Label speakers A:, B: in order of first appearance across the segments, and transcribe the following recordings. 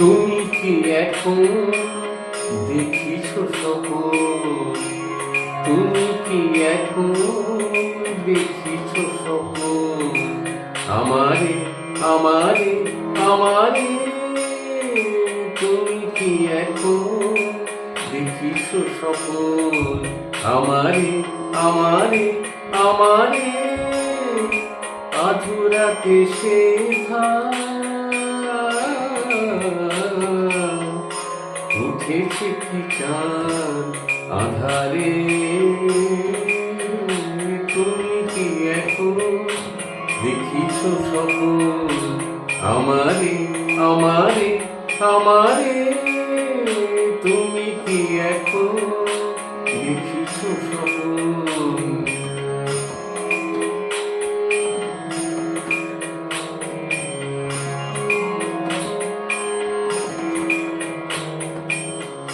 A: তুমি কি এখন দেখিছ সকল? তুমি কি এখন দেখিছ সকল? আমারে আমারে আমারে, তুমি কি এখন দেখিছ সকল? আমারে আমারে আমারে, আধুরাতে সে উঠেছে চাঁদ আধারে তুমি কি এখন দেখিছ সকল আমারে আমারে আমারে?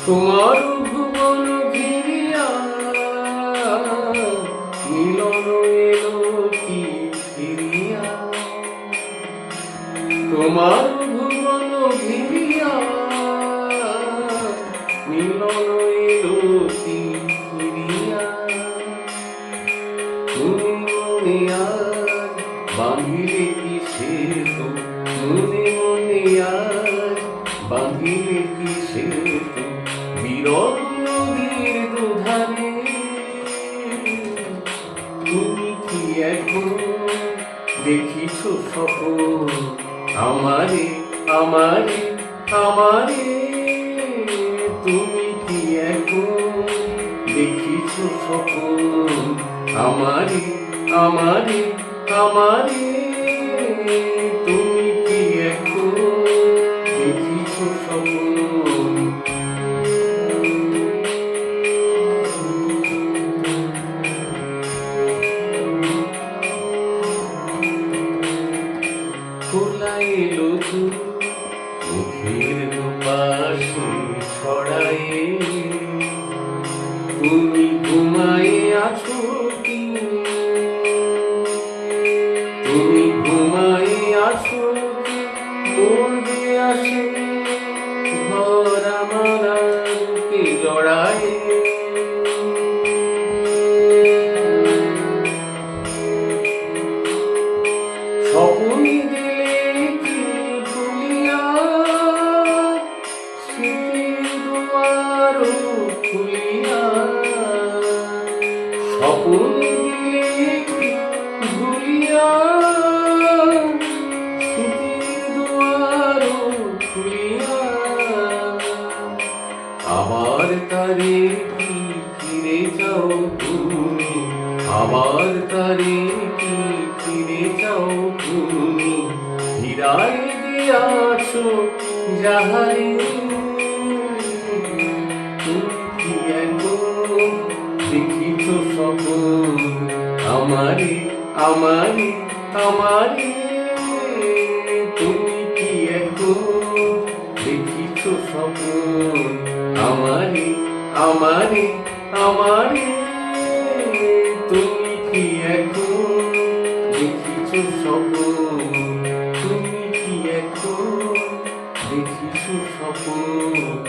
A: তোমার ভুবন ঘিরিয়া মিলন এলো কি ফিরিয়া? তোমার ভুবন ঘিরিয়া মিলন এলো কি ফিরিয়া? মনে মনে আজ বাঁধিলে কি সেতু মনে মনে আজ বাঁধিলে কি সেতু বিরল নদীর দুধারে। তুমি কি এখন দেখিছ সকল আমারে আমারে আমারে। তুমি কি এখন দেখিছ সকল আমারে আমারে আমারে। তু মুখের দুপাশে ছড়ায়ে তুমি ঘুমায়ে আছো কি তুমি ঘুমায়ে আছো কি পড়বে আসে? দুয়ার খুলিয়া। আবার তারে কি ফিরে যাও আবার তারে কি ফিরে যাও তুমি? হীরায় আমারে আমারে তুমি কি এখন দেখিছ সকল আমারে আমারে আমারে তুমি কি এখন দেখিছ সকল তুমি কি এখন দেখিছ সকল